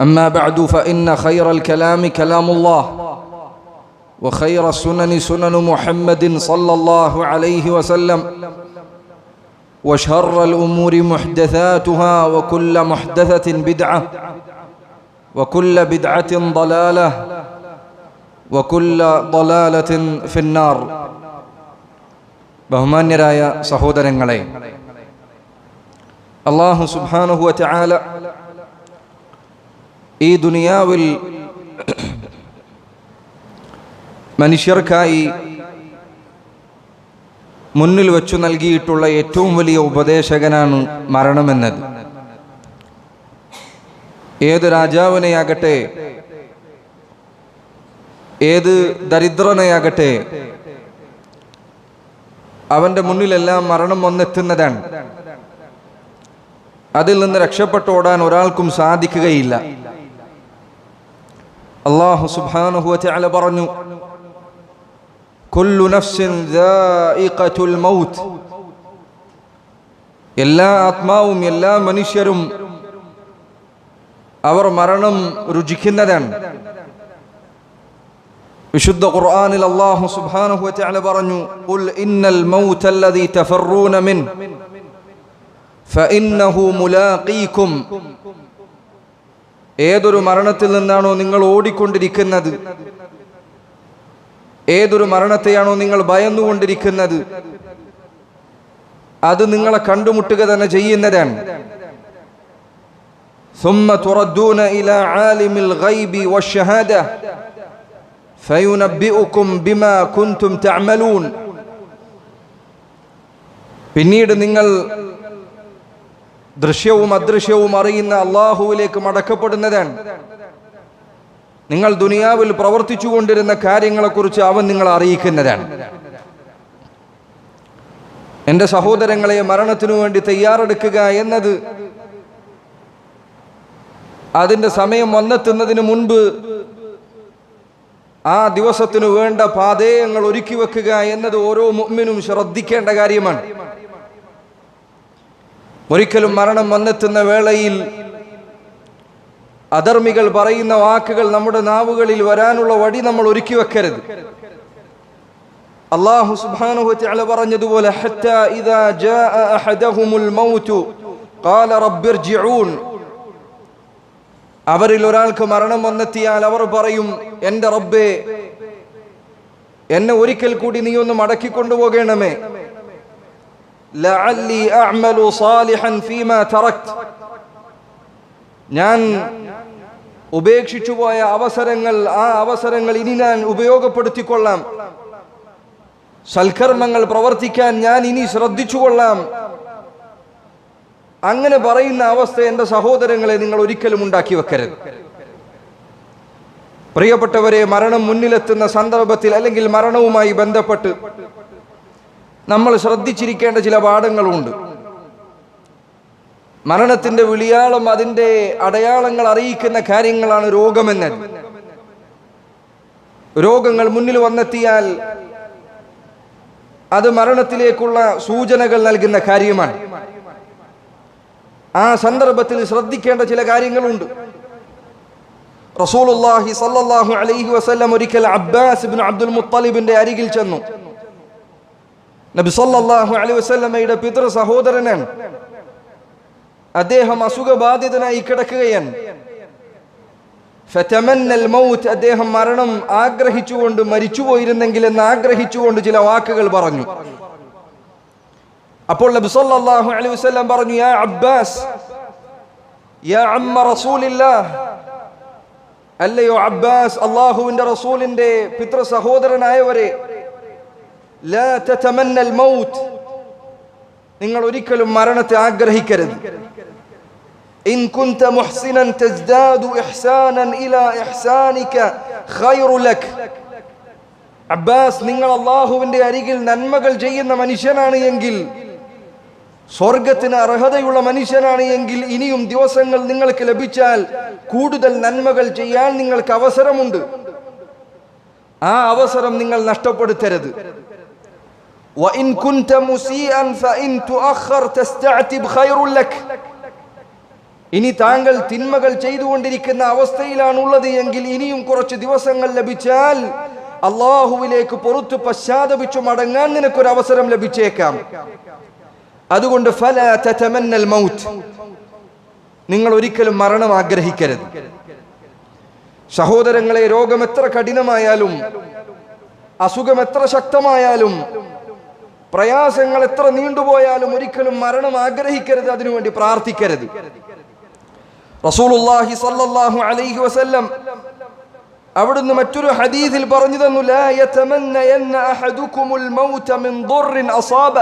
اما بعد فان خير الكلام كلام الله وخير السنن سنن محمد صلى الله عليه وسلم وشر الامور محدثاتها وكل محدثه بدعه وكل بدعه ضلاله وكل ضلاله في النار ബഹുമാന്യരായ സഹോദരങ്ങളെ അള്ളാഹു സുബ്ഹാനഹു വതആല ഈ ദുനിയാവിൽ മനുഷ്യർക്കായി മുന്നിൽ വെച്ചു നൽകിയിട്ടുള്ള ഏറ്റവും വലിയ ഉപദേശകനാണ് മരണമെന്നത്. ഏത് രാജാവിനെയാകട്ടെ ഏത് ദരിദ്രനെയാകട്ടെ അവന്റെ മുന്നിലെല്ലാം മരണം വന്നെത്തുന്നതാണ്. അതിൽ നിന്ന് രക്ഷപ്പെട്ടോടാൻ ഒരാൾക്കും സാധിക്കുകയില്ല. അള്ളാഹു സുബ്ഹാനഹു വതആല പറഞ്ഞു കുല്ലു നഫ്സിൻ ദായിഖത്തുൽ മൗത്ത് എല്ലാ ആത്മാവും എല്ലാ മനുഷ്യരും അവർ മരണം രുചിക്കുന്നതാണ്. വിശുദ്ധ ഖുർആനിൽ അല്ലാഹു സുബ്ഹാനഹു വതആല പറഞ്ഞു ഖുൽ ഇന്നൽ മൗത അല്ലദീ തഫറൂന മിൻ ഫഇന്നഹു മുലാഖീകും ഏതൊരു മരണത്തിൽ നിന്നാണോ നിങ്ങൾ ഓടിക്കൊണ്ടിരിക്കുന്നത് ഏതൊരു മരണത്തെയാണോ നിങ്ങൾ ഭയന്നുകൊണ്ടിരിക്കുന്നത് അത് നിങ്ങളെ കണ്ടുമുട്ടുക തന്നെ ചെയ്യുന്നതാണ് ثم تردون إلى عالم الغيب والشهادة فينبئكم بما كنتم تعملون പിന്നീട് നിങ്ങൾ ദൃശ്യവും അദൃശ്യവും അറിയുന്ന അള്ളാഹുവിലേക്ക് മടക്കപ്പെടുന്നതാണ്. നിങ്ങൾ ദുനിയാവിൽ പ്രവർത്തിച്ചു കൊണ്ടിരുന്ന കാര്യങ്ങളെക്കുറിച്ച് അവൻ നിങ്ങളെ അറിയിക്കുന്നതാണ്. എന്റെ സഹോദരങ്ങളെ മരണത്തിനു വേണ്ടി തയ്യാറെടുക്കുക എന്നത് അതിന്റെ സമയം വന്നെത്തുന്നതിന് മുൻപ് ആ ദിവസത്തിനു വേണ്ട പാതേയങ്ങൾ ഒരുക്കി വെക്കുക എന്നത് ഓരോ മുമ്മിനും ശ്രദ്ധിക്കേണ്ട കാര്യമാണ്. ഒരിക്കലും മരണം വന്നെത്തുന്ന വേളയിൽ അധർമ്മികൾ പറയുന്ന വാക്കുകൾ നമ്മുടെ നാവുകളിൽ വരാനുള്ള വടി നമ്മൾ ഒരുക്കി വെക്കരുത്. അള്ളാഹു സുബ്ഹാനഹു വതആല പറഞ്ഞതുപോലെ അവരിൽ ഒരാൾക്ക് മരണം വന്നെത്തിയാൽ അവർ പറയും എന്റെ റബ്ബേ എന്നെ ഒരിക്കൽ കൂടി നീ ഒന്ന് മടക്കി കൊണ്ടുപോകണമേ ലഅല്ലി അഅമലു സാലിഹൻ ഫീമാ തറക്ത് ഞാൻ ഉപേക്ഷിച്ചു പോയ അവസരങ്ങൾ ആ അവസരങ്ങൾ ഇനി ഞാൻ ഉപയോഗപ്പെടുത്തിക്കൊള്ളാം. സൽക്കർമ്മങ്ങൾ പ്രവർത്തിക്കാൻ ഞാൻ ഇനി ശ്രദ്ധിച്ചുകൊള്ളാം. അങ്ങനെ പറയുന്ന അവസ്ഥ എന്റെ സഹോദരങ്ങളെ നിങ്ങൾ ഒരിക്കലും ഉണ്ടാക്കി വെക്കരുത്. പ്രിയപ്പെട്ടവരെ മരണം മുന്നിലെത്തുന്ന സന്ദർഭത്തിൽ അല്ലെങ്കിൽ മരണവുമായി ബന്ധപ്പെട്ട് നമ്മൾ ശ്രദ്ധിച്ചിരിക്കേണ്ട ചില പാഠങ്ങളുണ്ട്. മരണത്തിന്റെ വിളിയാളം അതിന്റെ അടയാളങ്ങൾ അറിയിക്കുന്ന കാര്യങ്ങളാണ് രോഗമെന്നത്. രോഗങ്ങൾ മുന്നിൽ വന്നെത്തിയാൽ അത് മരണത്തിലേക്കുള്ള സൂചനകൾ നൽകുന്ന കാര്യമാണ്. ആ സന്ദർഭത്തിൽ ശ്രദ്ധിക്കേണ്ട ചില കാര്യങ്ങളുണ്ട്. സല്ലല്ലാഹു അലൈഹി വസല്ലം ഒരിക്കൽ അബ്ബാസ് ഇബ്നു അബ്ദുൽ മുത്തലിബിന്റെ അരികിൽ ചെന്നു. നബി സല്ലല്ലാഹു അലൈഹി വസല്ലമയുടെ പിതൃ സഹോദരനാണ് അദ്ദേഹം അസുഖബാധിതനായി കിടക്കുകയാണ്. അദ്ദേഹം മരണം ആഗ്രഹിച്ചുകൊണ്ട് മരിച്ചുപോയിരുന്നെങ്കിൽ എന്ന് ആഗ്രഹിച്ചുകൊണ്ട് ചില വാക്കുകൾ പറഞ്ഞു. അപ്പോൾ നബി സല്ലല്ലാഹു അലൈഹി വസല്ലം പറഞ്ഞു യാ അബ്ബാസ് യാ അമ്മ റസൂലില്ലാഹ് അല്ലയോ അബ്ബാസ് അള്ളാഹുവിന്റെ റസൂലിന്റെ പിതൃ സഹോദരനായവരെ ലാ മൗത്ത്. നിങ്ങൾ ഒരിക്കലും മരണത്തെ ആഗ്രഹിക്കരുത്. ഇൻ കുന്ത ഇഹ്സാനൻ ഇലാ ഇഹ്സാനിക ഖൈറു ലക്. അബ്ബാസ് നിങ്ങൾ അള്ളാഹുവിന്റെ അരികിൽ നന്മകൾ ചെയ്യുന്ന മനുഷ്യനാണ് എങ്കിൽ സ്വർഗത്തിന് അർഹതയുള്ള മനുഷ്യനാണ് എങ്കിൽ ഇനിയും ദിവസങ്ങൾ നിങ്ങൾക്ക് ലഭിച്ചാൽ കൂടുതൽ നന്മകൾ ചെയ്യാൻ നിങ്ങൾക്ക് അവസരമുണ്ട്. ആ അവസരം നിങ്ങൾ നഷ്ടപ്പെടുത്തരുത്. وإن كنت مسيئا فإن تؤخر تستعتب خير لك ഇനി താങ്കൾ തിന്മകൾ ചെയ്തുകൊണ്ടിരിക്കുന്ന അവസ്ഥയിലാണുള്ളത് എങ്കിൽ ഇനിയും കുറച്ച് ദിവസങ്ങൾ ലഭിച്ചാൽ അള്ളാഹുവിലേക്ക് പുറത്തു പശ്ചാത്തപിച്ചു മടങ്ങാൻ നിനക്കൊരു അവസരം ലഭിച്ചേക്കാം അതുകൊണ്ട് ഫല തതമന്നൽ മൗത്ത് നിങ്ങൾ ഒരിക്കലും മരണം ആഗ്രഹിക്കരുത് സഹോദരങ്ങളെ രോഗം എത്ര കഠിനമായാലും അസുഖം എത്ര ശക്തമായാലും പ്രയാസങ്ങൾ എത്ര നീണ്ടുപോയാലും ഒരിക്കലും മരണം ആഗ്രഹിക്കരുത് അതിനുവേണ്ടി പ്രാർത്ഥിക്കരുത്. റസൂലുല്ലാഹി സല്ലല്ലാഹു അലൈഹി വസല്ലം അവിടുന്ന് മറ്റൊരു ഹദീസിൽ പറഞ്ഞു തന്നു ലാ യതമന്നയന്ന അഹദുകുമുൽ മൗത മിൻ ദുർറിൻ അസാബ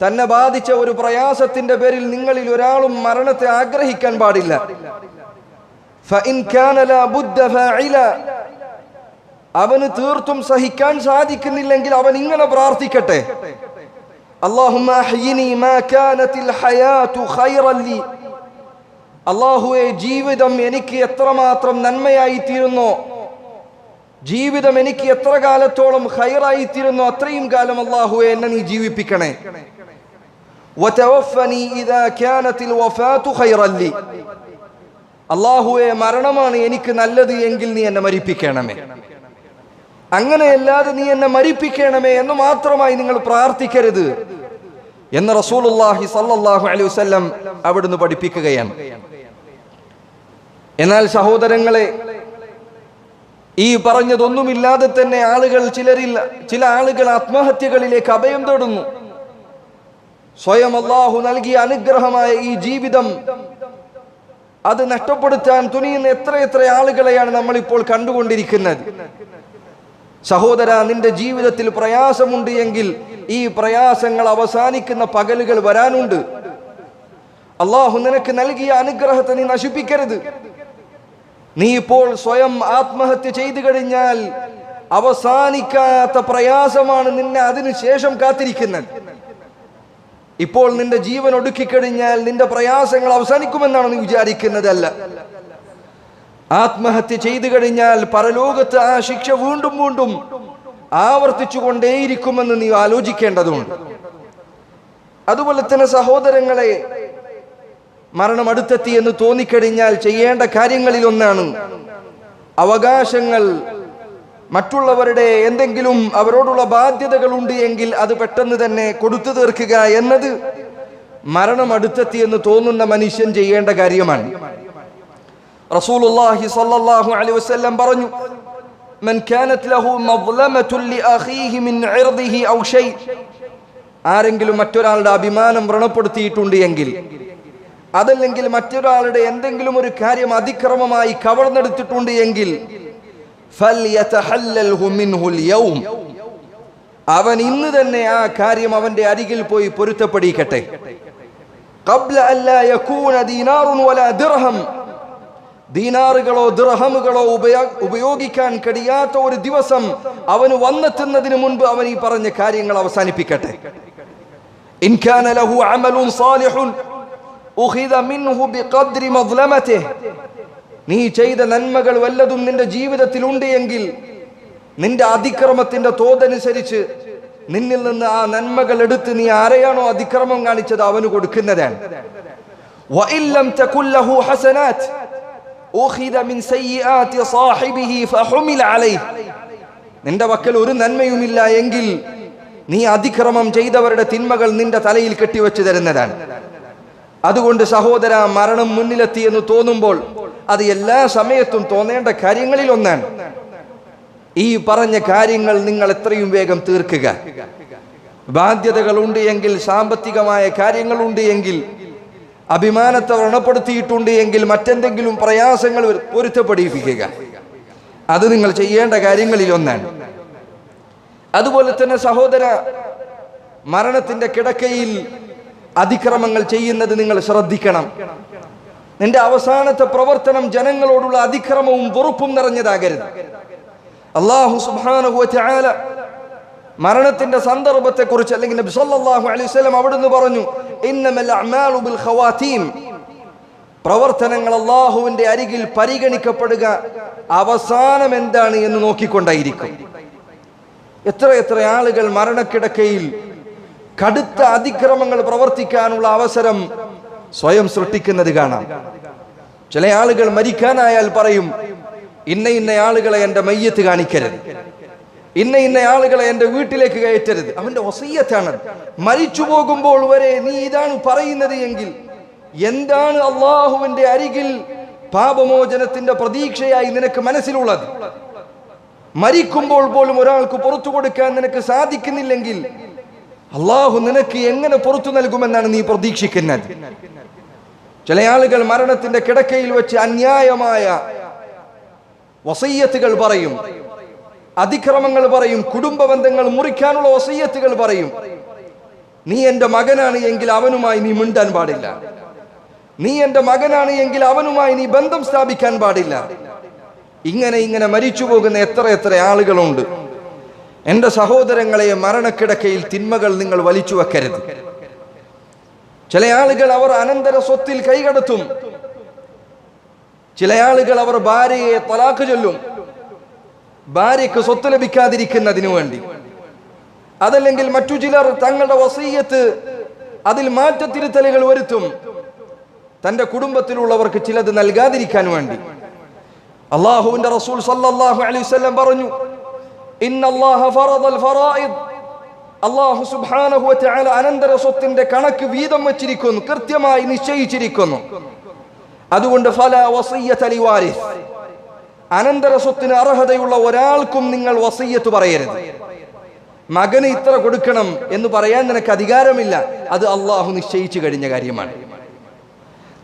തന്നെ ബാധിച്ച ഒരു പ്രയാസത്തിന്റെ പേരിൽ നിങ്ങളിൽ ഒരാളും മരണത്തെ ആഗ്രഹിക്കാൻ പാടില്ല. ഫഇൻ കാന ലാ ബുദ്ദ ഫാഇല. അവന് തീർത്തും സഹിക്കാൻ സാധിക്കുന്നില്ലെങ്കിൽ അവൻ ഇങ്ങനെ പ്രാർത്ഥിക്കട്ടെ. അള്ളാഹുവെ ജീവിതം എനിക്ക് എത്രമാത്രം നന്മയായി തീരുന്നോ ജീവിതം എനിക്ക് എത്ര കാലത്തോളം ഹൈറായി തീരുന്നോ അത്രയും കാലം അള്ളാഹുവെ എന്നെ നീ ജീവിപ്പിക്കണേ. അള്ളാഹുവെ മരണമാണ് എനിക്ക് നല്ലത് എങ്കിൽ നീ എന്നെ മരിപ്പിക്കണമേ. അങ്ങനെയല്ലാതെ നീ എന്നെ മരിപ്പിക്കണമേ എന്ന് മാത്രമായി നിങ്ങൾ പ്രാർത്ഥിക്കരുത് എന്ന് റസൂലുള്ളാഹി സല്ലാഹു അലൈഹി വസല്ലം അവിടുന്ന് പഠിപ്പിക്കുകയാണ്. എന്നാൽ സഹോദരങ്ങളെ ഈ പറഞ്ഞതൊന്നുമില്ലാതെ തന്നെ ആളുകൾ ചിലരിൽ ചില ആളുകൾ ആത്മഹത്യകളിലേക്ക് അഭയം തേടുന്നു. സ്വയം അള്ളാഹു നൽകിയ അനുഗ്രഹമായ ഈ ജീവിതം അത് നഷ്ടപ്പെടുത്താൻ തുനിയുന്ന എത്ര എത്ര ആളുകളെയാണ് നമ്മളിപ്പോൾ കണ്ടുകൊണ്ടിരിക്കുന്നത്. സഹോദര നിന്റെ ജീവിതത്തിൽ പ്രയാസമുണ്ട് എങ്കിൽ ഈ പ്രയാസങ്ങൾ അവസാനിക്കുന്ന പകലുകൾ വരാനുണ്ട്. അള്ളാഹു നിനക്ക് നൽകിയ അനുഗ്രഹത്തെ നീ നശിപ്പിക്കരുത്. നീ ഇപ്പോൾ സ്വയം ആത്മഹത്യ ചെയ്തു കഴിഞ്ഞാൽ അവസാനിക്കാത്ത പ്രയാസമാണ് നിന്നെ അതിനുശേഷം കാത്തിരിക്കുന്നത്. ഇപ്പോൾ നിന്റെ ജീവൻ ഒടുക്കിക്കഴിഞ്ഞാൽ നിന്റെ പ്രയാസങ്ങൾ അവസാനിക്കുമെന്നാണ് നീ വിചാരിക്കുന്നതല്ല. ആത്മഹത്യ ചെയ്തു കഴിഞ്ഞാൽ പരലോകത്ത് ആ ശിക്ഷ വീണ്ടും വീണ്ടും ആവർത്തിച്ചു കൊണ്ടേയിരിക്കുമെന്ന് നീ ആലോചിക്കേണ്ടതുണ്ട്. അതുപോലെ തന്നെ സഹോദരങ്ങളെ മരണം അടുത്തെത്തി എന്ന് തോന്നിക്കഴിഞ്ഞാൽ ചെയ്യേണ്ട കാര്യങ്ങളിൽ ഒന്നാണ് അവകാശങ്ങൾ. മറ്റുള്ളവരുടെ എന്തെങ്കിലും അവരോടുള്ള ബാധ്യതകൾ ഉണ്ട് എങ്കിൽ അത് പെട്ടെന്ന് തന്നെ കൊടുത്തു തീർക്കുക എന്നത് മരണം അടുത്തെത്തി എന്ന് തോന്നുന്ന മനുഷ്യൻ ചെയ്യേണ്ട കാര്യമാണ്. റസൂലുള്ളാഹി സ്വല്ലല്ലാഹു അലൈഹി വസല്ലം പറഞ്ഞു മൻ കാനത് ലഹു മദ്ലമതുൻ ലിഅഖീഹി മിൻ ഇർദിഹി ഔ ഷൈ. ആരെങ്കിലും മറ്റൊരാളുടെ അഭിമാനം വ്രണപ്പെടുത്തിയിട്ടുണ്ട് എങ്കിൽ അതല്ലെങ്കിൽ മറ്റൊരാളുടെ എന്തെങ്കിലും ഒരു കാര്യം അതിക്രമമായി കവർന്നെടുത്തിട്ടുണ്ട് എങ്കിൽ അവൻ ഇന്ന് തന്നെ ആ കാര്യം അവന്റെ അരികിൽ പോയി പൊരുത്തപ്പെടിക്കട്ടെ. ദീനാറുകളോ ദിർഹമുകളോ ഉപയോ- ഉപയോഗിക്കാൻ കഴിയാത്ത ഒരു ദിവസം അവന് വന്നെത്തുന്നതിന് മുൻപ് അവൻ ഈ പറഞ്ഞ കാര്യങ്ങൾ അവസാനിപ്പിക്കട്ടെ. ലഹു മിൻഹു നീ ചെയ്ത നന്മകൾ വല്ലതും നിന്റെ ജീവിതത്തിൽ ഉണ്ട് എങ്കിൽ നിന്റെ അതിക്രമത്തിന്റെ തോതനുസരിച്ച് നിന്നിൽ നിന്ന് ആ നന്മകൾ എടുത്ത് നീ ആരെയാണോ അതിക്രമം കാണിച്ചത് അവന് കൊടുക്കുന്നതാണ്. നിന്റെ പക്കൽ ഒരു നന്മയുമില്ല എങ്കിൽ നീ അതിക്രമം ചെയ്തവരുടെ തിന്മകൾ നിന്റെ തലയിൽ കെട്ടിവെച്ച് തരുന്നതാണ്. അതുകൊണ്ട് സഹോദര മരണം മുന്നിലെത്തി എന്ന് തോന്നുമ്പോൾ അത് എല്ലാ സമയത്തും തോന്നേണ്ട കാര്യങ്ങളിൽ ഒന്നാണ്. ഈ പറഞ്ഞ കാര്യങ്ങൾ നിങ്ങൾ എത്രയും വേഗം തീർക്കുക. ബാധ്യതകളുണ്ട് എങ്കിൽ സാമ്പത്തികമായ കാര്യങ്ങളുണ്ട് എങ്കിൽ അഭിമാനത്തെ വ്രണപ്പെടുത്തിയിട്ടുണ്ട് എങ്കിൽ മറ്റെന്തെങ്കിലും പ്രയാസങ്ങൾ പൊരുത്തപ്പെടിപ്പിക്കുക അത് നിങ്ങൾ ചെയ്യേണ്ട കാര്യങ്ങളിൽ ഒന്നാണ്. അതുപോലെ തന്നെ സഹോദര മരണത്തിന്റെ കിടക്കയിൽ അതിക്രമങ്ങൾ ചെയ്യുന്നത് നിങ്ങൾ ശ്രദ്ധിക്കണം. നിന്റെ അവസാനത്തെ പ്രവർത്തനം ജനങ്ങളോടുള്ള അതിക്രമവും വെറുപ്പും നിറഞ്ഞതാകരുത്. അള്ളാഹു സുബ്ഹാനഹു വതആല മരണത്തിന്റെ സന്ദർഭത്തെ കുറിച്ച് അല്ലെങ്കിൽ നബി സല്ലല്ലാഹു അലൈഹി വസല്ലം അവിടുന്ന് പറഞ്ഞു ഇന്നമൽ ബിൽ പ്രവർത്തനങ്ങൾ അള്ളാഹുവിന്റെ അരികിൽ പരിഗണിക്കപ്പെടുക അവസാനം എന്താണ് എന്ന് നോക്കിക്കൊണ്ടായിരിക്കും. എത്ര എത്ര ആളുകൾ മരണക്കിടക്കയിൽ കടുത്ത അതിക്രമങ്ങൾ പ്രവർത്തിക്കാനുള്ള അവസരം സ്വയം സൃഷ്ടിക്കുന്നത് കാണാം. ചില ആളുകൾ മരിക്കാനായാൽ പറയും ഇന്ന ഇന്ന ആളുകളെ എന്റെ മയ്യത്ത് കാണിക്കരുത്. ഇന്ന ഇന്ന ആളുകളെ എന്റെ വീട്ടിലേക്ക് കയറ്റരുത്. അവന്റെ ഒസയ്യത്താണ് മരിച്ചു പോകുമ്പോൾ വരെ നീ ഇതാണ് പറയുന്നത് എങ്കിൽ എന്താണ് അള്ളാഹുവിന്റെ അരികിൽ പാപമോചനത്തിന്റെ പ്രതീക്ഷയായി നിനക്ക് മനസ്സിലുള്ളത്? മരിക്കുമ്പോൾ പോലും ഒരാൾക്ക് പുറത്തു കൊടുക്കാൻ നിനക്ക് സാധിക്കുന്നില്ലെങ്കിൽ അള്ളാഹു നിനക്ക് എങ്ങനെ പുറത്തു നൽകുമെന്നാണ് നീ പ്രതീക്ഷിക്കുന്നത്? ചില ആളുകൾ മരണത്തിന്റെ കിടക്കയിൽ വെച്ച് അന്യായമായ വസയ്യത്തുകൾ പറയും. അതിക്രമങ്ങൾ പറയും കുടുംബ ബന്ധങ്ങൾ മുറിക്കാനുള്ള ഒസയ്യത്തുകൾ പറയും. നീ എന്റെ മകനാണ് എങ്കിൽ അവനുമായി നീ മിണ്ടാൻ പാടില്ല. നീ എന്റെ മകനാണ് എങ്കിൽ അവനുമായി നീ ബന്ധം സ്ഥാപിക്കാൻ പാടില്ല. ഇങ്ങനെ ഇങ്ങനെ മരിച്ചു പോകുന്ന എത്ര എത്ര ആളുകളുണ്ട്. എന്റെ സഹോദരങ്ങളെ മരണക്കിടക്കയിൽ തിന്മകൾ നിങ്ങൾ വലിച്ചു വെക്കരുത്. ചില ആളുകൾ അവർ അനന്തര സ്വത്തിൽ കൈകടത്തും. ചില ആളുകൾ അവർ ഭാര്യയെ തലാക്ക് ചൊല്ലും. ഭാര്യയ്ക്ക് സ്വത്ത് ലഭിക്കാതിരിക്കുന്നതിനു വേണ്ടി. അതല്ലെങ്കിൽ മറ്റു ചിലർ തങ്ങളുടെ വസീയത്ത് അതിൽ മാറ്റത്തിരുത്തലുകൾ വരുത്തും. തന്റെ കുടുംബത്തിലുള്ളവർക്ക് ചിലത് നൽകാതിരിക്കാൻ വേണ്ടി. അള്ളാഹുവിന്റെ റസൂൽ സല്ലല്ലാഹു അലൈഹി വസല്ലം പറഞ്ഞു ഇന്നല്ലാഹ ഫറദൽ ഫറായിദ്. അള്ളാഹു സുബ്ഹാനഹു വതആല അനന്തര സ്വത്തിന്റെ കണക്ക് വീതം വെച്ചിരിക്കുന്നു കൃത്യമായി നിശ്ചയിച്ചിരിക്കുന്നു. അതുകൊണ്ട് ഫല വസയ്യത ലിവാരിസ്. അനന്തര സ്വത്തിന് അർഹതയുള്ള ഒരാൾക്കും നിങ്ങൾ വസയ്യത്ത് പറയരുത്. മകന് ഇത്ര കൊടുക്കണം എന്ന് പറയാൻ നിനക്ക് അധികാരമില്ല. അത് അള്ളാഹു നിശ്ചയിച്ചു കഴിഞ്ഞ കാര്യമാണ്.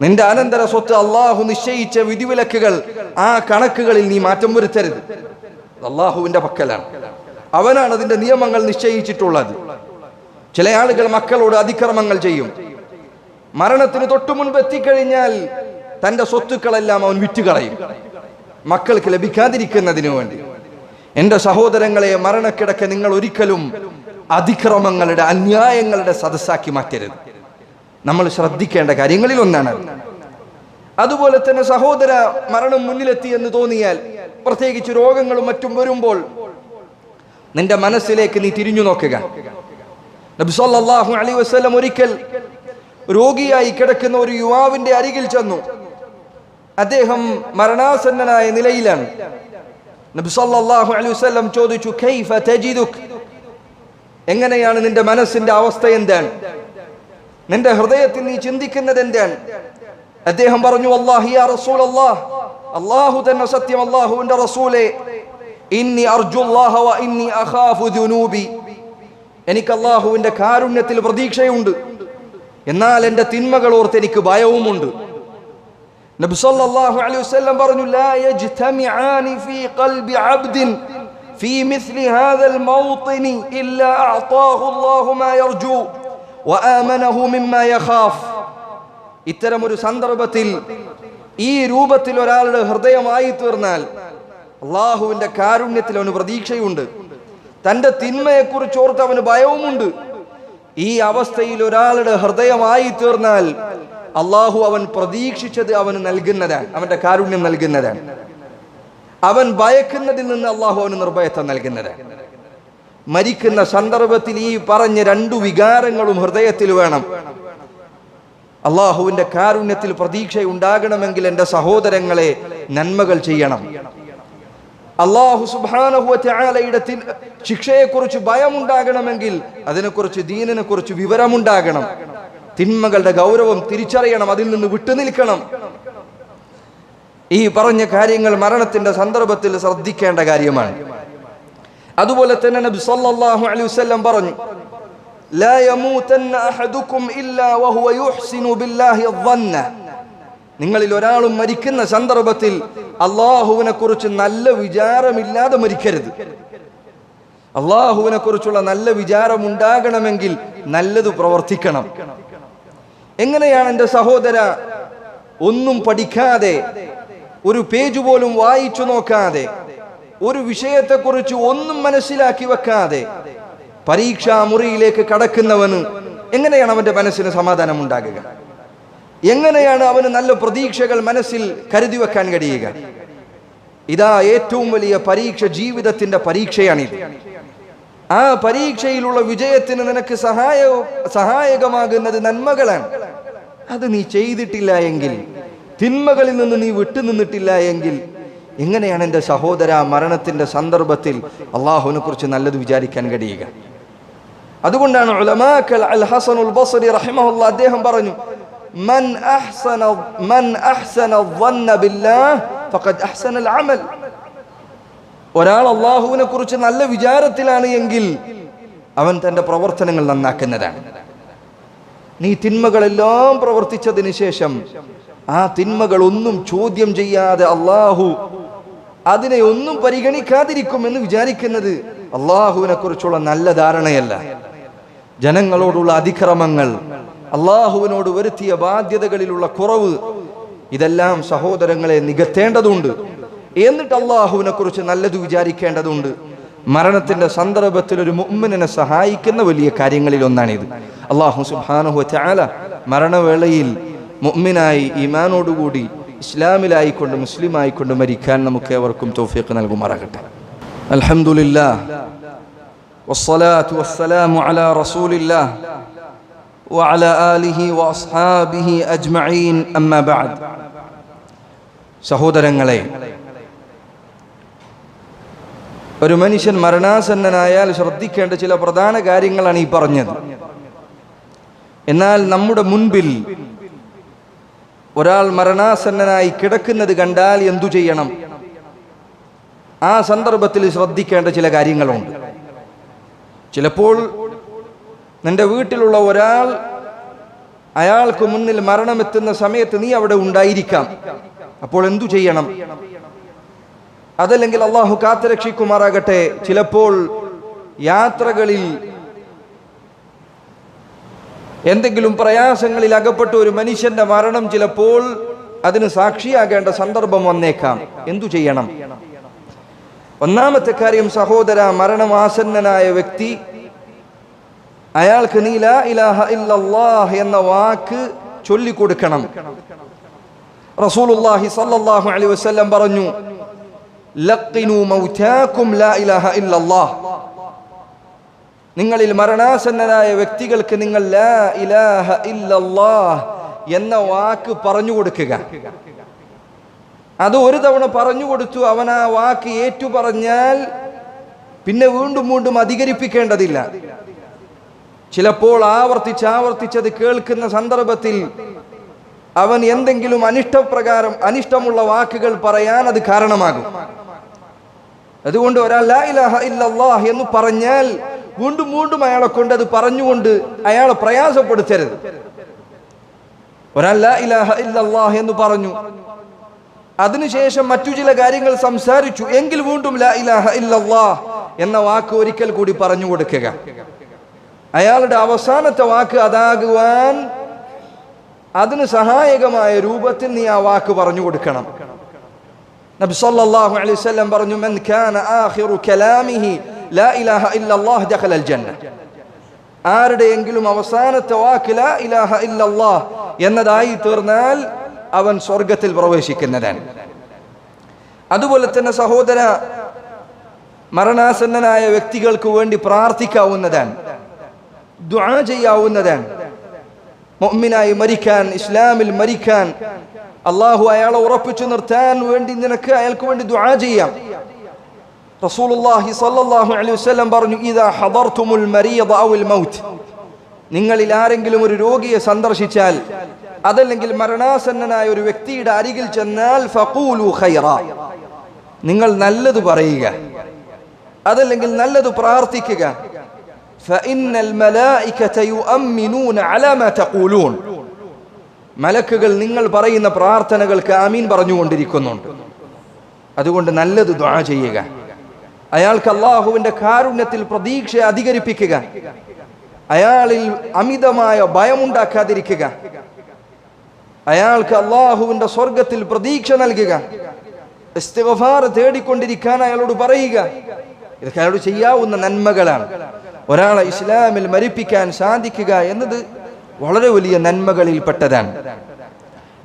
നിന്റെ അനന്തര സ്വത്ത് അള്ളാഹു നിശ്ചയിച്ച വിധിവിലക്കുകൾ ആ കണക്കുകളിൽ നീ മാറ്റം വരുത്തരുത്. അള്ളാഹുവിന്റെ പക്കലാണ്. അവനാണ് അതിന്റെ നിയമങ്ങൾ നിശ്ചയിച്ചിട്ടുള്ളത്. ചില ആളുകൾ മക്കളോട് അതിക്രമങ്ങൾ ചെയ്യും. മരണത്തിന് തൊട്ടു മുൻപ് എത്തിക്കഴിഞ്ഞാൽ തന്റെ സ്വത്തുക്കളെല്ലാം അവൻ വിറ്റുകളയും. മക്കൾക്ക് ലഭിക്കാതിരിക്കുന്നതിനു വേണ്ടി. എന്റെ സഹോദരങ്ങളെ മരണക്കിടക്ക് നിങ്ങൾ ഒരിക്കലും അതിക്രമങ്ങളുടെ അന്യായങ്ങളുടെ സദസ്സാക്കി മാറ്റരുത്. നമ്മൾ ശ്രദ്ധിക്കേണ്ട കാര്യങ്ങളിൽ ഒന്നാണ് അതുപോലെ തന്നെ സഹോദര മരണം മുന്നിലെത്തി എന്ന് തോന്നിയാൽ പ്രത്യേകിച്ച് രോഗങ്ങളും മറ്റും വരുമ്പോൾ നിന്റെ മനസ്സിലേക്ക് നീ തിരിഞ്ഞു നോക്കുക. നബി അലി വസല്ലം ഒരിക്കൽ രോഗിയായി കിടക്കുന്ന ഒരു യുവാവിന്റെ അരികിൽ ചെന്നു. അദ്ദേഹം മരണാസന്നനായ നിലയിലാണ്. നബി സല്ലല്ലാഹു അലൈഹി വസല്ലം ചോദിച്ചു കൈഫ തജിദുക്? എങ്ങനെയാണ് നിന്റെ മനസ്സിന്റെ അവസ്ഥ എന്താണ്? നിന്റെ ഹൃദയത്തിൽ നീ ചിന്തിക്കുന്നത് എന്താണ്? അദ്ദേഹം പറഞ്ഞു അല്ലാഹി യാ റസൂൽ അല്ലാഹ് അല്ലാഹു തന്നെ സത്യം അല്ലാഹുവിന്റെ റസൂലേ ഇന്നി അർജുല്ലാഹ വ ഇന്നി അഖാഫു ദുനൂബി. എനിക്ക് അല്ലാഹുവിന്റെ കാരുണ്യത്തിൽ പ്രതീക്ഷയുണ്ട്. എന്നാൽ എന്റെ തിന്മകൾ ഓർത്ത് എനിക്ക് ഭയവുമുണ്ട്. നബി സല്ലല്ലാഹു അലൈഹി വസല്ലം പറഞ്ഞു ലാ യജ്തമിആനി ഫീ ഖൽബി അബ്ദിൻ ഫീ മിസ്ലി ഹാദൽ മൗത്തിനി ഇല്ലാ അഅതാഹു അല്ലാഹു മാ യർജു വആമനഹു മിമ്മാ യഖാഫ്. ഇത്തരം ഒരു സന്ദർഭത്തിൽ ഈ രൂപത്തിൽ ഒരാളുടെ ഹൃദയമായി തീർന്നാൽ അള്ളാഹുവിന്റെ കാരുണ്യത്തിൽ അവന് പ്രതീക്ഷയുണ്ട്. തന്റെ തിന്മയെക്കുറിച്ച് ഓർത്ത് അവന് ഭയവുമുണ്ട്. ഈ അവസ്ഥയിൽ ഒരാളുടെ ഹൃദയമായി തീർന്നാൽ അള്ളാഹു അവൻ പ്രതീക്ഷിച്ചത് അവന് നൽകുന്നതാണ്. അവന്റെ കാരുണ്യം നൽകുന്നതാണ്. അവൻ ഭയക്കുന്നതിൽ നിന്ന് അള്ളാഹു അവന് നിർഭയത്വം നൽകുന്നതാണ്. മരിക്കുന്ന സന്ദർഭത്തിൽ ഈ പറഞ്ഞ രണ്ടു വികാരങ്ങളും ഹൃദയത്തിൽ വേണം. അള്ളാഹുവിന്റെ കാരുണ്യത്തിൽ പ്രതീക്ഷ ഉണ്ടാകണമെങ്കിൽ എന്റെ സഹോദരങ്ങളെ നന്മകൾ ചെയ്യണം. അള്ളാഹു സുബാനഹുവലയുടെ ശിക്ഷയെക്കുറിച്ച് ഭയമുണ്ടാകണമെങ്കിൽ അതിനെക്കുറിച്ച് ദീനിനെ കുറിച്ച് വിവരമുണ്ടാകണം. തിന്മകളുടെ ഗൗരവം തിരിച്ചറിയണം അതിൽ നിന്ന് വിട്ടുനിൽക്കണം ഈ പറഞ്ഞ കാര്യങ്ങൾ മരണത്തിന്റെ സന്ദർഭത്തിൽ ശ്രദ്ധിക്കേണ്ട കാര്യമാണ് അതുപോലെ തന്നെ നബി സല്ലല്ലാഹു അലൈഹി വസല്ലം പറഞ്ഞു لا يموتن أحدكم إلا وهو يحسن بالله الظن നിങ്ങളിൽ ഒരാളും മരിക്കുന്ന സന്ദർഭത്തിൽ അള്ളാഹുവിനെ കുറിച്ച് നല്ല വിചാരമില്ലാതെ മരിക്കരുത് അള്ളാഹുവിനെ കുറിച്ചുള്ള നല്ല വിചാരം ഉണ്ടാകണമെങ്കിൽ നല്ലത് പ്രവർത്തിക്കണം എങ്ങനെയാണ് എന്റെ സഹോദര? ഒന്നും പഠിക്കാതെ ഒരു പേജ് പോലും വായിച്ചു നോക്കാതെ ഒരു വിഷയത്തെക്കുറിച്ച് ഒന്നും മനസ്സിലാക്കി വെക്കാതെ പരീക്ഷാ മുറിയിലേക്ക് കടക്കുന്നവന് എങ്ങനെയാണ് അവന്റെ മനസ്സിന് സമാധാനം ഉണ്ടാകുക എങ്ങനെയാണ് അവന് നല്ല പ്രതീക്ഷകൾ മനസ്സിൽ കരുതി വെക്കാൻ കഴിയുക? ഇതാ ഏറ്റവും വലിയ പരീക്ഷ ജീവിതത്തിന്റെ പരീക്ഷയാണിത്. ആ പരീക്ഷയിലുള്ള വിജയത്തിന് നിനക്ക് സഹായ സഹായകമാകുന്നത് നന്മകളാണ്. അത് നീ ചെയ്തിട്ടില്ല എങ്കിൽ തിന്മകളിൽ നിന്ന് നീ വിട്ടുനിന്നിട്ടില്ല എങ്കിൽ എങ്ങനെയാണ് എന്റെ സഹോദര മരണത്തിന്റെ സന്ദർഭത്തിൽ അള്ളാഹുവിനെ കുറിച്ച് നല്ലത് വിചാരിക്കാൻ കഴിയുക? അതുകൊണ്ടാണ് അൽ ഹസൻ ഉൽ അദ്ദേഹം പറഞ്ഞു മൻ അഹ്സന മൻ അഹ്സന ഒരാൾ അള്ളാഹുവിനെ കുറിച്ച് നല്ല വിചാരത്തിലാണ് എങ്കിൽ അവൻ തന്റെ പ്രവർത്തനങ്ങൾ നന്നാക്കുന്നതാണ്. നീ തിന്മകളെല്ലാം പ്രവർത്തിച്ചതിന് ശേഷം ആ തിന്മകൾ ഒന്നും ചോദ്യം ചെയ്യാതെ അള്ളാഹു അതിനെ ഒന്നും പരിഗണിക്കാതിരിക്കുമെന്ന് വിചാരിക്കുന്നത് അള്ളാഹുവിനെ കുറിച്ചുള്ള നല്ല ധാരണയല്ല. ജനങ്ങളോടുള്ള അതിക്രമങ്ങൾ അള്ളാഹുവിനോട് വരുത്തിയ ബാധ്യതകളിലുള്ള കുറവ് ഇതെല്ലാം സഹോദരങ്ങളെ നികത്തേണ്ടതുണ്ട്. എന്നിട്ട് അള്ളാഹുവിനെ കുറിച്ച് നല്ലത് വിചാരിക്കേണ്ടതുണ്ട്. മരണത്തിന്റെ സന്ദർഭത്തിൽ ഒരു മുമ്മിനെ സഹായിക്കുന്ന വലിയ കാര്യങ്ങളിൽ ഒന്നാണിത് അള്ളാഹു സുബാനുഹു ചാല മരണവേളയിൽ മുമ്മിനായി ഈമാനോടുകൂടി ഇസ്ലാമിലായിക്കൊണ്ട് മുസ്ലിമായിക്കൊണ്ട് മരിക്കാൻ നമുക്ക് ഏവർക്കും തൗഫീഖ് നൽകുമാറാകട്ടെ അൽഹംദുലില്ലാ والصلاة والسلام على رسول الله وعلى آله وأصحابه أجمعين أما بعد സഹോദരങ്ങളെ ഒരു മനുഷ്യൻ മരണാസന്നനായാൽ ശ്രദ്ധിക്കേണ്ട ചില പ്രധാന കാര്യങ്ങളാണ് ഈ പറഞ്ഞത്. എന്നാൽ നമ്മുടെ മുൻപിൽ ഒരാൾ മരണാസന്നനായി കിടക്കുന്നത് കണ്ടാൽ എന്തു ചെയ്യണം? ആ സന്ദർഭത്തിൽ ശ്രദ്ധിക്കേണ്ട ചില കാര്യങ്ങളുണ്ട്. ചിലപ്പോൾ നിന്റെ വീട്ടിലുള്ള ഒരാൾ അയാൾക്ക് മുന്നിൽ മരണമെത്തുന്ന സമയത്ത് നീ അവിടെ ഉണ്ടായിരിക്കാം. അപ്പോൾ എന്തു ചെയ്യണം? അതല്ലെങ്കിൽ അള്ളാഹു കാത്തുരക്ഷിക്കുമാറാകട്ടെ ചിലപ്പോൾ യാത്രകളിൽ എന്തെങ്കിലും പ്രയാസങ്ങളിൽ അകപ്പെട്ട ഒരു മനുഷ്യന്റെ മരണം ചിലപ്പോൾ അതിന് സാക്ഷിയാകേണ്ട സന്ദർഭം വന്നേക്കാം. എന്തു ചെയ്യണം? ഒന്നാമത്തെ കാര്യം സഹോദര മരണമാസന്നനായ വ്യക്തി അയാൾക്ക് നീല ഇലാഹ ഇല്ലല്ലാഹ് എന്ന വാക്ക് ചൊല്ലിക്കൊടുക്കണം. റസൂലുള്ളാഹി സല്ലല്ലാഹു അലൈഹി വസല്ലം പറഞ്ഞു ലഖിനു മൗതാക്കും ലാ ഇലാഹ ഇല്ലല്ലാഹ് നിങ്ങളിൽ മരണാസന്നനായ വ്യക്തികൾക്ക് നിങ്ങൾ ലാ ഇലാഹ ഇല്ലല്ലാഹ് എന്ന വാക്ക് പറഞ്ഞു കൊടുക്കുക. അത് ഒരു തവണ പറഞ്ഞു കൊടുത്തു അവൻ ആ വാക്ക് ഏറ്റു പറഞ്ഞാൽ പിന്നെ വീണ്ടും വീണ്ടും അധികരിപ്പിക്കേണ്ടതില്ല. ചിലപ്പോൾ ആവർത്തിച്ച് ആവർത്തിച്ചത് കേൾക്കുന്ന സന്ദർഭത്തിൽ അവൻ എന്തെങ്കിലും അനിഷ്ടപ്രകാരം അനിഷ്ടമുള്ള വാക്കുകൾ പറയാൻ അത് കാരണമാകും. അതുകൊണ്ട് ഒരാൾ ലാ ഇലാഹ ഇല്ലല്ലാഹ് എന്ന് പറഞ്ഞാൽ വീണ്ടും വീണ്ടും അയാളെ കൊണ്ട് അത് പറഞ്ഞുകൊണ്ട് അയാളെ പ്രയാസപ്പെടുത്തരുത്. ഒരാൾ ലാ ഇലാഹ ഇല്ലല്ലാഹ് എന്ന് പറഞ്ഞു. അതിനുശേഷം മറ്റു ചില കാര്യങ്ങൾ സംസാരിച്ചു. എങ്കിൽ വീണ്ടും ലാ ഇലാഹ ഇല്ലല്ലാഹ് എന്ന വാക്ക് ഒരിക്കൽ കൂടി പറഞ്ഞു കൊടുക്കുക. അയാളുടെ അവസാനത്തെ വാക്ക് അതാകുവാൻ അതിന് സഹായകമായ രൂപത്തിൽ നീ ആ വാക്ക് പറഞ്ഞു കൊടുക്കണം. നബി സല്ലല്ലാഹു അലൈഹി വസല്ലം പറഞ്ഞു മൻ കാന ആഖിറു കലാമിഹി ലാ ഇലാഹ ഇല്ലല്ലാഹ് ദഖല അൽ ജന്ന ആരുടെയെങ്കിലും അവസാനത്തെ വാക്ക് ലാ ഇലാഹ ഇല്ലല്ലാ എന്നതായി തീർന്നാൽ അവൻ സ്വർഗത്തിൽ പ്രവേശിക്കുന്നതാണ്. അതുപോലെ തന്നെ സഹോദര മരണാസന്നനായ വ്യക്തികൾക്ക് വേണ്ടി പ്രാർത്ഥിക്കാവുന്നതാണ്. ദുആ ചെയ്യാവുന്നതാണ്. മൊമ്മിനായി മരിക്കാൻ ഇസ്ലാമിൽ മരിക്കാൻ. അള്ളാഹു അയാളെ ഉറപ്പിച്ചു നിർത്താൻ വേണ്ടി നിനക്ക് അയാൾക്ക് വേണ്ടി ദുആ ചെയ്യാം. റസൂലുള്ളാഹി സ്വല്ലല്ലാഹു അലൈഹി വസല്ലം പറഞ്ഞു ഇദാ ഹദർതുമുൽ മരീദ ഔൽ മൗത്ത്. നിങ്ങളിൽ ആരെങ്കിലും ഒരു രോഗിയെ സന്ദർശിച്ചാൽ അതല്ലെങ്കിൽ മരണാസന്നനായ ഒരു വ്യക്തിയുടെ അരികിൽ ചെന്നാൽ ഫഖൂലു ഖൈറ. നിങ്ങൾ നല്ലത് പറയുക. അതല്ലെങ്കിൽ നല്ലത് പ്രാർത്ഥിക്കുക. فإن الملائكة يؤمنون على ما تقولون മലക്കുകൾ നിങ്ങൾ പറയുന്ന പ്രാർത്ഥനകൾക്ക് ആമീൻ പറഞ്ഞുകൊണ്ടിരിക്കുന്നുണ്ട് അതുകൊണ്ട് നല്ലത് ദ്വാ ചെയ്യുക അയാൾക്ക് അള്ളാഹുവിന്റെ കാരുണ്യത്തിൽ പ്രതീക്ഷ അധികരിപ്പിക്കുക അയാളിൽ അമിതമായ ഭയമുണ്ടാക്കാതിരിക്കുക അയാൾക്ക് അള്ളാഹുവിന്റെ സ്വർഗത്തിൽ പ്രതീക്ഷ നൽകുക ഇസ്തിഗ്ഫാർ തേടിക്കൊണ്ടിരിക്കാൻ അയാളോട് പറയുക ഇതൊക്കെ അയാളോട് ചെയ്യാവുന്ന നന്മകളാണ് ഒരാളെ ഇസ്ലാമിൽ മരിപ്പിക്കാൻ സാധിക്കുക എന്നത് വളരെ വലിയ നന്മകളിൽപ്പെട്ടതാണ്.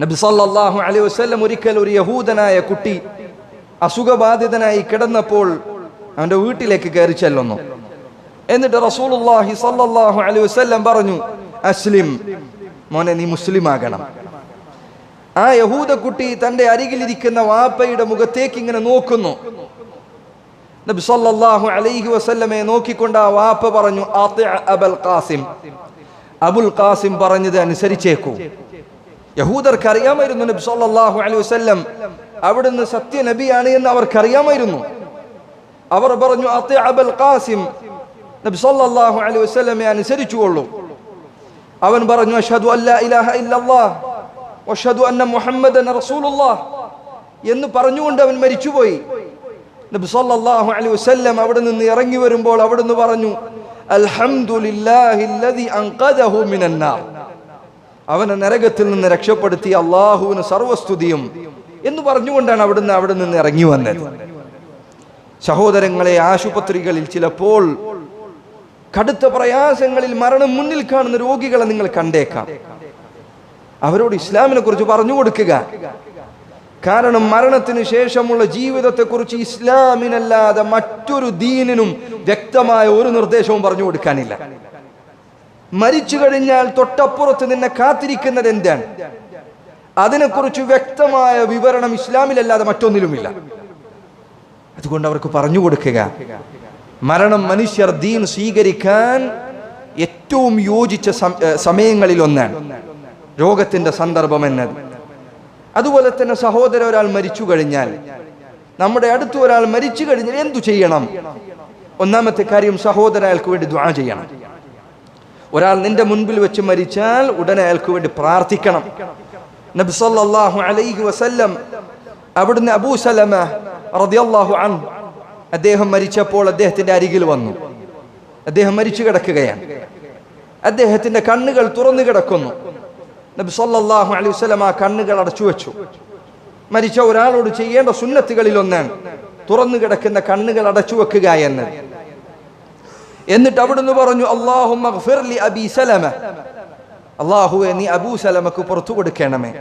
നബി സല്ലാഹു അലൈഹി വസ്ലം ഒരിക്കൽ ഒരു യഹൂദനായ കുട്ടി അസുഖബാധിതനായി കിടന്നപ്പോൾ അവന്റെ വീട്ടിലേക്ക് കയറി ചെല്ലുന്നു. എന്നിട്ട് റസൂലുള്ളാഹി സല്ലല്ലാഹു അലൈഹി വസല്ലം പറഞ്ഞു അസ്ലിം മോനെ നീ മുസ്ലിം ആകണം ആ യഹൂദ കുട്ടി തന്റെ അരികിലിരിക്കുന്ന വാപ്പയുടെ മുഖത്തേക്ക് ഇങ്ങനെ നോക്കുന്നു. നബി സല്ലല്ലാഹു അലൈഹി വസല്ലമയെ നോക്കിക്കൊണ്ട് ആ വാപ്പ പറഞ്ഞു "ആത്തി' അബൽ ഖാസിം. അബുൽ ഖാസിം പറഞ്ഞത് അനുസരിച്ചേക്കൂ. യഹൂദർക്ക് അറിയാമായിരുന്നു നബി സല്ലല്ലാഹു അലൈഹി വസല്ലം അവിടുന്ന് സത്യ നബിയാണ് എന്ന് അവർക്കറിയാമായിരുന്നു. അവർ പറഞ്ഞു "ആത്തി' അബൽ ഖാസിം. നബി സല്ലല്ലാഹു അലൈഹി വസല്ലമയെ അനുസരിച്ചുകൊള്ളൂ. അവൻ പറഞ്ഞു അഷ്ഹദു അല്ലാ ഇലാഹ ഇല്ലല്ലാഹ് വഅഷ്ഹദു അന്ന മുഹമ്മദൻ റസൂലുള്ളാഹ്. എന്ന് പറഞ്ഞുകൊണ്ട് അവൻ മരിച്ചുപോയി. നബി സല്ലല്ലാഹു വസല്ലം അവിടെ നിന്ന് ഇറങ്ങി വരുമ്പോൾ അവിടുന്ന് പറഞ്ഞു അൻഖദഹു അവനെ നരകത്തിൽ നിന്ന് രക്ഷപ്പെടുത്തി അള്ളാഹുവിന് സർവസ്തുതിയും എന്ന് പറഞ്ഞുകൊണ്ടാണ് അവിടുന്ന് അവിടെ നിന്ന് ഇറങ്ങി വന്നത്. സഹോദരങ്ങളെ ആശുപത്രികളിൽ ചിലപ്പോൾ കടുത്ത പ്രയാസങ്ങളിൽ മരണം മുന്നിൽ കാണുന്ന രോഗികളെ നിങ്ങൾ കണ്ടേക്കാം. അവരോട് ഇസ്ലാമിനെ കുറിച്ച് പറഞ്ഞു കൊടുക്കുക. കാരണം മരണത്തിന് ശേഷമുള്ള ജീവിതത്തെക്കുറിച്ച് ഇസ്ലാമിനല്ലാതെ മറ്റൊരു ദീനിനും വ്യക്തമായ ഒരു നിർദ്ദേശവും പറഞ്ഞു കൊടുക്കാനില്ല. മരിച്ചു കഴിഞ്ഞാൽ തൊട്ടപ്പുറത്ത് നിന്നെ കാത്തിരിക്കുന്നത് എന്താണ്? അതിനെക്കുറിച്ച് വ്യക്തമായ വിവരണം ഇസ്ലാമിലല്ലാതെ മറ്റൊന്നിലുമില്ല. അതുകൊണ്ട് അവർക്ക് പറഞ്ഞു കൊടുക്കുക മരണം മനുഷ്യർ ദീൻ സ്വീകരിക്കാൻ ഏറ്റവും യോജിച്ച സമയങ്ങളിൽ ഒന്നാണ് രോഗത്തിന്റെ സന്ദർഭം എന്നത്. അതുപോലെ തന്നെ സഹോദര ഒരാൾ മരിച്ചു കഴിഞ്ഞാൽ നമ്മുടെ അടുത്ത് ഒരാൾ മരിച്ചു കഴിഞ്ഞാൽ എന്തു ചെയ്യണം? ഒന്നാമത്തെ കാര്യം സഹോദര അയാൾക്ക് വേണ്ടി ദ്വാ ചെയ്യണം. ഒരാൾ നിന്റെ മുൻപിൽ വെച്ച് മരിച്ചാൽ ഉടനെ അയാൾക്ക് വേണ്ടി പ്രാർത്ഥിക്കണം. നബി സല്ലല്ലാഹു അലൈഹി വസല്ലം അവിടുന്ന് അബൂ സലമ റളിയല്ലാഹു അൻ അദ്ദേഹം മരിച്ചപ്പോൾ അദ്ദേഹത്തിന്റെ അരികിൽ വന്നു. അദ്ദേഹം മരിച്ചു കിടക്കുകയാണ്. അദ്ദേഹത്തിന്റെ കണ്ണുകൾ തുറന്നു കിടക്കുന്നു. നബി സല്ലാഹു അലൈഹി വസ്ലം ആ കണ്ണുകൾ അടച്ചു വെച്ചു. മരിച്ച ഒരാളോട് ചെയ്യേണ്ട സുന്നത്തുകളിൽ ഒന്നാണ് തുറന്നു കിടക്കുന്ന കണ്ണുകൾ അടച്ചു വെക്കുക എന്ന്. എന്നിട്ട് അവിടുന്ന് പറഞ്ഞു അള്ളാഹു അബി സലമ. അള്ളാഹുവെ നീ അബൂ സലമക്ക് പുറത്തു കൊടുക്കണമേ.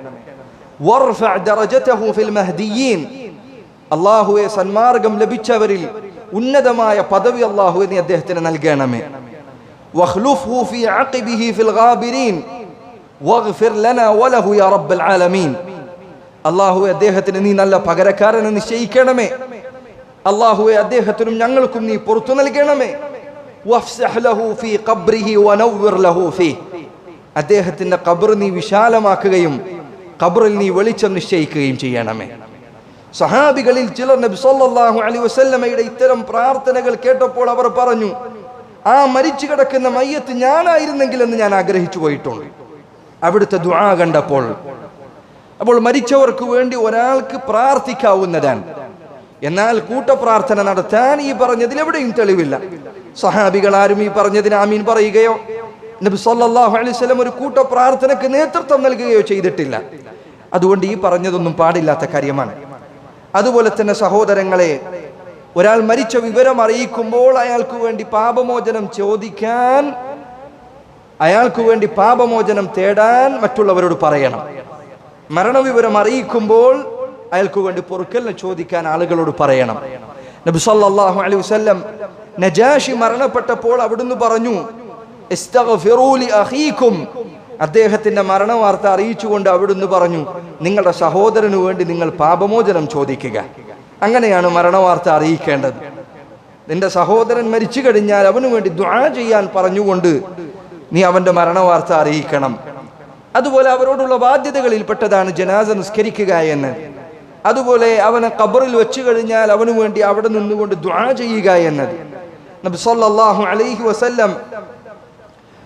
അള്ളാഹുവെ സന്മാർഗം ലഭിച്ചവരിൽ ഉന്നതമായ പദവി അള്ളാഹുവെ നീ അദ്ദേഹത്തിന് നൽകണമേ. വഖ്ലുഫ്ഹു വഗ്ഫിർ ലനാ വലഹു യാ റബ്ബൽ ആലമീൻ. അല്ലാഹുവേ അദ്ദേഹത്തിന് നീ നല്ല പകരക്കാരനെ നിശ്ചയിക്കണമേ. അല്ലാഹുവേ അദ്ദേഹത്തിനും ഞങ്ങൾക്കും നീ പുറത്തു നൽകണമേ. അദ്ദേഹത്തിന്റെ ഖബർ നീ വിശാലമാക്കുകയും ഖബറിൽ നീ വെളിച്ചം നിശ്ചയിക്കുകയും ചെയ്യണമേ. സഹാബികളിൽ ചിലർ നബി സല്ലല്ലാഹു അലൈഹി വസല്ലമയുടെ ഇത്തരം പ്രാർത്ഥനകൾ കേട്ടപ്പോൾ അവർ പറഞ്ഞു ആ മരിച്ചു കിടക്കുന്ന മയ്യത്ത് ഞാനായിരുന്നെങ്കിൽ എന്ന് ഞാൻ ആഗ്രഹിച്ചു പോയിട്ടുണ്ട്. അവിടുത്തെ ദുആ കണ്ടപ്പോൾ. അപ്പോൾ മരിച്ചവർക്ക് വേണ്ടി ഒരാൾക്ക് പ്രാർത്ഥിക്കാവുന്നതാണ്. എന്നാൽ കൂട്ടപ്രാർത്ഥന നടത്താൻ ഈ പറഞ്ഞതിൽ എവിടെയും തെളിവില്ല. സഹാബികൾ ആരും ഈ പറഞ്ഞതിന് ആമീൻ പറയുകയോ നബി സല്ലല്ലാഹു അലൈഹി വസല്ലം ഒരു കൂട്ടപ്രാർത്ഥനക്ക് നേതൃത്വം നൽകുകയോ ചെയ്തിട്ടില്ല. അതുകൊണ്ട് ഈ പറഞ്ഞതൊന്നും പാടില്ലാത്ത കാര്യമാണ്. അതുപോലെ തന്നെ സഹോദരങ്ങളെ ഒരാൾ മരിച്ച വിവരം അറിയിക്കുമ്പോൾ അയാൾക്ക് വേണ്ടി പാപമോചനം ചോദിക്കാൻ അയാൾക്ക് വേണ്ടി പാപമോചനം തേടാൻ മറ്റുള്ളവരോട് പറയണം. മരണവിവരം അറിയിക്കുമ്പോൾ അയാൾക്ക് വേണ്ടി പൊറുക്കലിനെ ചോദിക്കാൻ ആളുകളോട് പറയണം. നബി സല്ലല്ലാഹു അലൈഹി വസല്ലം നജാഷി മരണപ്പെട്ടപ്പോൾ അവിടുന്ന് പറഞ്ഞു "ഇസ്തഗ്ഫിറൂ ലി അഖീക്കും." അദ്ദേഹത്തിന്റെ മരണവാർത്ത അറിയിച്ചുകൊണ്ട് അവിടുന്ന് പറഞ്ഞു നിങ്ങളുടെ സഹോദരന് വേണ്ടി നിങ്ങൾ പാപമോചനം ചോദിക്കുക. അങ്ങനെയാണ് മരണവാർത്ത അറിയിക്കേണ്ടത്. നിന്റെ സഹോദരൻ മരിച്ചു കഴിഞ്ഞാൽ അവന് വേണ്ടി ദ്വാ ചെയ്യാൻ പറഞ്ഞുകൊണ്ട് നീ അവന്റെ മരണവാർത്ത അറിയിക്കണം. അതുപോലെ അവരോടുള്ള ബാധ്യതകളിൽ പെട്ടതാണ് ജനാസ നിസ്കരിക്കുക എന്ന്. അതുപോലെ അവനെ കബറിൽ വെച്ചു കഴിഞ്ഞാൽ അവന് വേണ്ടി അവിടെ നിന്നുകൊണ്ട് ദ്വാ ചെയ്യുക എന്നത്. നബി അലൈഹി വസല്ലം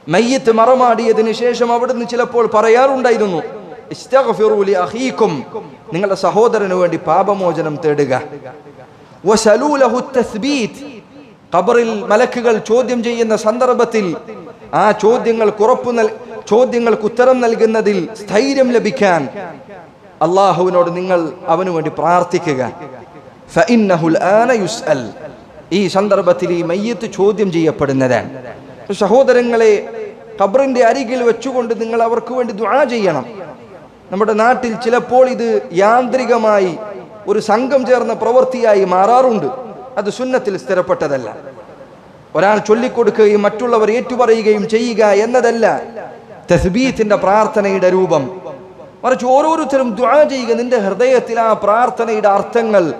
മയ്യത്ത് മറമാടിയതിനു ശേഷം അവിടുന്ന് ചിലപ്പോൾ പറയാറുണ്ടായിരുന്നു അഹീക്കും നിങ്ങളുടെ സഹോദരന് വേണ്ടി പാപമോചനം തേടുക. കബറിൽ മലക്കുകൾ ചോദ്യം ചെയ്യുന്ന സന്ദർഭത്തിൽ ആ ചോദ്യങ്ങൾ കുറപ്പ് നൽ ചോദ്യങ്ങൾക്ക് ഉത്തരം നൽകുന്നതിൽ സ്ഥൈര്യം ലഭിക്കാൻ അള്ളാഹുവിനോട് നിങ്ങൾ അവനു വേണ്ടി പ്രാർത്ഥിക്കുക. ഈ സന്ദർഭത്തിൽ ഈ മയ്യത്ത് ചോദ്യം ചെയ്യപ്പെടുന്നതാണ് സഹോദരങ്ങളെ ഖബറിന്റെ അരികിൽ വെച്ചുകൊണ്ട് നിങ്ങൾ അവർക്ക് വേണ്ടി ദുആ ചെയ്യണം. നമ്മുടെ നാട്ടിൽ ചിലപ്പോൾ ഇത് യാന്ത്രികമായി ഒരു സംഘം ചേർന്ന പ്രവൃത്തിയായി മാറാറുണ്ട്. അത് സുന്നത്തിൽ സ്ഥിരപ്പെട്ടതല്ല. ഒരാൾ ചൊല്ലിക്കൊടുക്കുകയും മറ്റുള്ളവർ ഏറ്റുപറയുകയും ചെയ്യുക എന്നതല്ല തസ്ബീത്തിന്റെ പ്രാർത്ഥനയുടെ രൂപം. മറിച്ച് ഓരോരുത്തരും ദ്വാ ചെയ്യുക. നിന്റെ ഹൃദയത്തിൽ ആ പ്രാർത്ഥനയുടെ അർത്ഥങ്ങൾ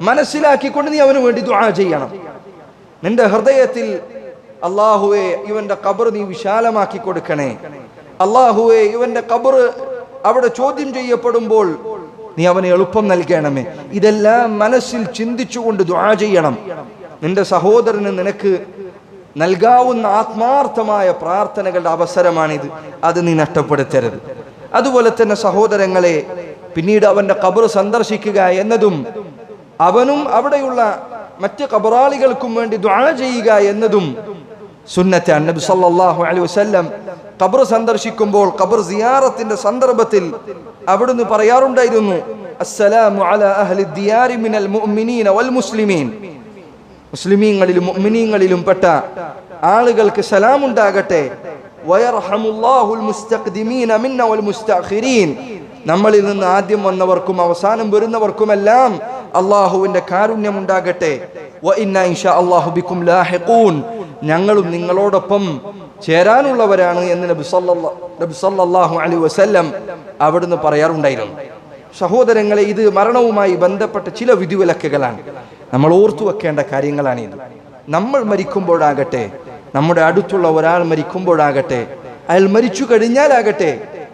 മനസ്സിലാക്കിക്കൊണ്ട് നീ അവന് വേണ്ടി ദ്വാ ചെയ്യണം. നിന്റെ ഹൃദയത്തിൽ അള്ളാഹുവെ ഇവന്റെ കബർ നീ വിശാലമാക്കി കൊടുക്കണേ. അള്ളാഹുവെ ഇവന്റെ കബർ അവിടെ ചോദ്യം ചെയ്യപ്പെടുമ്പോൾ നീ അവന് എളുപ്പം നൽകണമേ. ഇതെല്ലാം മനസ്സിൽ ചിന്തിച്ചുകൊണ്ട് ദ്വാ ചെയ്യണം. നിന്റെ സഹോദരന് നിനക്ക് നൽകാവുന്ന ആത്മാർത്ഥമായ പ്രാർത്ഥനകളുടെ അവസരമാണിത്. അത് നീ നഷ്ടപ്പെടുത്തരുത്. അതുപോലെ തന്നെ സഹോദരങ്ങളെ പിന്നീട് അവന്റെ കബർ സന്ദർശിക്കുക എന്നതും അവനും അവിടെയുള്ള മറ്റ് കബറാളികൾക്കും വേണ്ടി ദുആ ചെയ്യുക എന്നതും സുന്നത്തെ അന്നബി സല്ലാഹു അലൈഹി വസ്ല്ലം കബർ സന്ദർശിക്കുമ്പോൾ കബർ സിയാറത്തിന്റെ സന്ദർഭത്തിൽ അവിടുന്ന് പറയാറുണ്ടായിരുന്നു അസ്സലാമു അലാ അഹ്ലി ദിയാരി മിനൽ മുഅ്മിനീന വൽ മുസ്ലിമീൻ. മുസ്ലിമീങ്ങളിലും മുഅ്മിനീങ്ങളിലും പെട്ട ആളുകൾക്ക് സലാം ഉണ്ടാകട്ടെ വയർഹമുല്ലാഹുൽ മുസ്തഖ്ദിമീന മിന്ന വൽ മുസ്തഖിരീൻ. നമ്മളിൽ നിന്ന് ആദ്യം വന്നവർക്കും അവസാനം വരുന്നവർക്കുമെല്ലാം അള്ളാഹുവിന്റെ കാരുണ്യം ഉണ്ടാകട്ടെ ഞങ്ങളും നിങ്ങളോടൊപ്പം ചേരാനുള്ളവരാണ് എന്ന് നബി സല്ലല്ലാഹു അലൈഹി വസല്ലം അവിടുന്ന് പറയാറുണ്ടായിരുന്നു. സഹോദരങ്ങളെ ഇത് മരണവുമായി ബന്ധപ്പെട്ട ചില വിധിവിലക്കുകളാണ്. നമ്മൾ ഓർത്തു വെക്കേണ്ട കാര്യങ്ങളാണിത് നമ്മൾ മരിക്കുമ്പോഴാകട്ടെ നമ്മുടെ അടുത്തുള്ള ഒരാൾ മരിക്കുമ്പോഴാകട്ടെ അയാൾ മരിച്ചു കഴിഞ്ഞാലാകട്ടെ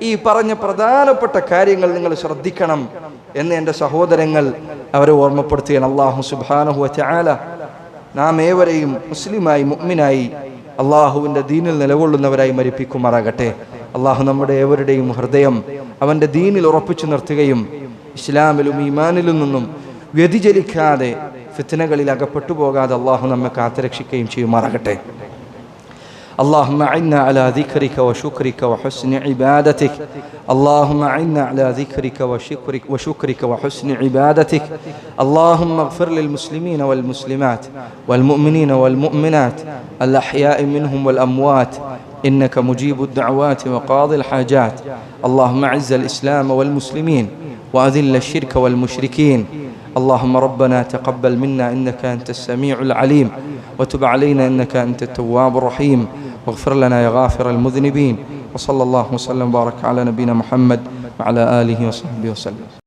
ഈ പറഞ്ഞ പ്രധാനപ്പെട്ട കാര്യങ്ങൾ നിങ്ങൾ ശ്രദ്ധിക്കണം എന്ന് എന്റെ സഹോദരങ്ങൾ അവരെ ഓർമ്മപ്പെടുത്തുകയാണ് അള്ളാഹു സുബാനഹു ചാല നാം ഏവരെയും മുസ്ലിമായി മുഅ്മിനായി അള്ളാഹുവിന്റെ ദീനിൽ നിലകൊള്ളുന്നവരായി മരിപ്പിക്കുമാറാകട്ടെ. അള്ളാഹു നമ്മുടെ ഏവരുടെയും ഹൃദയം അവന്റെ ദീനിൽ ഉറപ്പിച്ചു നിർത്തുകയും ഇസ്ലാമിലും ഈമാനിലും നിന്നും വ്യതിചലിക്കാതെ ഫിത്തനകളിൽ അകപ്പെട്ടു പോകാതെ അള്ളാഹു നമ്മെ കാത്തുരക്ഷിക്കുകയും ചെയ്യുമാറാകട്ടെ. اللهم أعنا على ذكرك وشكرك وحسن عبادتك. اللهم أعنا على ذكرك وشكرك وشكرك وحسن عبادتك. اللهم اغفر للمسلمين والمسلمات والمؤمنين والمؤمنات الأحياء منهم والأموات. إنك مجيب الدعوات وقاضي الحاجات. اللهم أعز الإسلام والمسلمين وأذل الشرك والمشركين. اللهم ربنا تقبل منا إنك أنت السميع العليم. وتب علينا إنك أنت التواب الرحيم. واغفر لنا يا غافر المذنبين وصلى الله وسلم وبارك على نبينا محمد وعلى آله وصحبه وسلم.